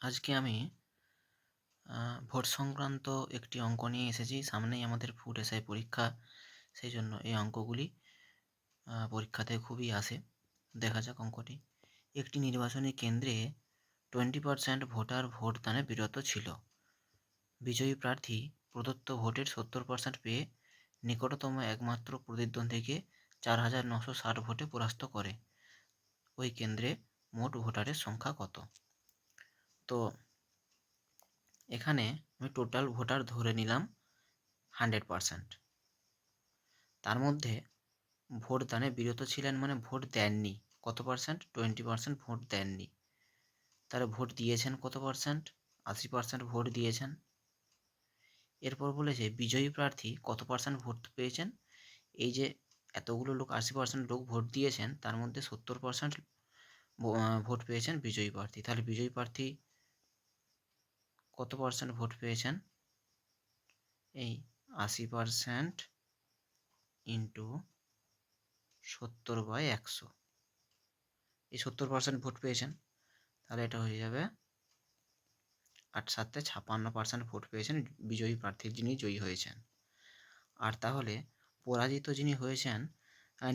আজকে আমি ভোট সংক্রান্ত একটি অঙ্ক নিয়ে এসেছি। সামনেই আমাদের ফুড এসআই পরীক্ষা, সেই জন্য এই অঙ্কগুলি পরীক্ষাতে খুবই আসে। দেখা যাক অঙ্কটি। একটি নির্বাচনী কেন্দ্রে টোয়েন্টি পার্সেন্ট ভোটার ভোটদানে বিরত ছিল। বিজয়ী প্রার্থী প্রদত্ত ভোটের সত্তর পার্সেন্ট পেয়ে নিকটতম একমাত্র প্রতিদ্বন্দ্বীকে চার হাজার নশো ষাট ভোটে পরাস্ত করে। ওই কেন্দ্রে মোট ভোটারের সংখ্যা কত? তো এখানে আমি টোটাল ভোটার ধরে নিলাম হান্ড্রেড পারসেন্ট তার মধ্যে ভোট দানে বিরত ছিলেন মানে ভোট দেননি। কত পার্সেন্ট টোয়েন্টি পার্সেন্ট ভোট দেননি। তারা ভোট দিয়েছেন কত পার্সেন্ট আশি পার্সেন্ট ভোট দিয়েছেন। এরপর বলেছে বিজয়ী প্রার্থী কত পার্সেন্ট ভোট পেয়েছেন? এই যে এতগুলো লোক, আশি পার্সেন্ট লোক ভোট দিয়েছেন, তার মধ্যে সত্তর পার্সেন্ট ভোট পেয়েছেন বিজয়ী প্রার্থী। তাহলে বিজয়ী প্রার্থী কত পার্সেন্ট ভোট পেয়েছেন? এই আশি পার্সেন্ট ইন্টু সত্তর বাই একশো। এই সত্তর পার্সেন্ট ভোট পেয়েছেন, তাহলে এটা হয়ে যাবে আট সাতে ছাপান্ন পার্সেন্ট ভোট পেয়েছেন বিজয়ী প্রার্থী যিনি জয়ী হয়েছেন। আর তাহলে পরাজিত যিনি হয়েছেন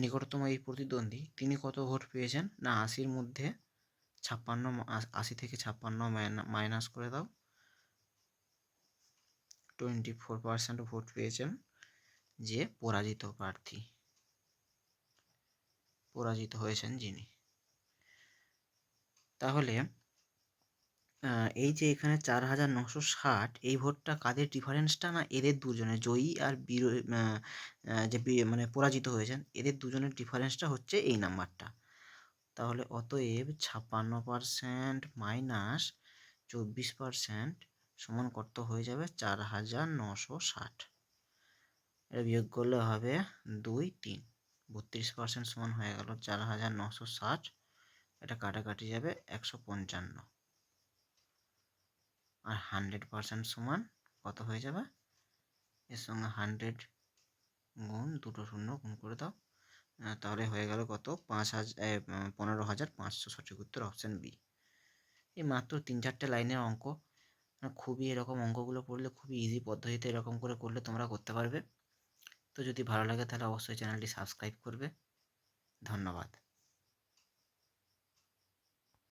নিকটতম এই প্রতিদ্বন্দ্বী, তিনি কত ভোট পেয়েছেন? না, আশির মধ্যে ছাপ্পান্ন, আশি থেকে ছাপ্পান্ন মাইনাস করে দাও। টোয়েন্টি ফোর পার্সেন্ট ভোট পেয়েছেন যে পরাজিত প্রার্থী। পরাজিত হয়েছেন যিনি। তাহলে এই যে এখানে চার হাজার নশো ষাট, এই ভোটটা কাদের ডিফারেন্সটা না এদের দুজনের? জয়ী আর বিরোধী যে মানে পরাজিত হয়েছেন, এদের দুজনের ডিফারেন্সটা হচ্ছে এই নাম্বারটা। তাহলে অতএব ছাপ্পান্ন পারসেন্ট মাইনাস চব্বিশ পারসেন্ট সমান কত হয়ে যাবে? চার হাজার নশো ষাট। এটা বিয়োগ করলে হবে দুই তিন। বত্রিশ পার্সেন্ট সমান হয়ে গেল চার হাজার নশো ষাট। এটা কাটাকাটি যাবে একশো পঞ্চান্ন। আর হান্ড্রেড পার্সেন্ট সমান কত হয়ে যাবে? এর সঙ্গে হান্ড্রেড গুণ দুটো শূন্য গুণ করে দাও। তাহলে হয়ে গেল কত? পাঁচ হাজার পনেরো হাজার পাঁচশো সঠিক উত্তর অপশান বি। এই মাত্র তিন চারটে লাইনের অঙ্ক। খুবই এরকম অঙ্কগুলো পড়লে খুবই ইজি পদ্ধতিতে এরকম করে করলে তোমরা করতে পারবে। তো যদি ভালো লাগে তাহলে অবশ্যই চ্যানেলটি সাবস্ক্রাইব করবে। ধন্যবাদ।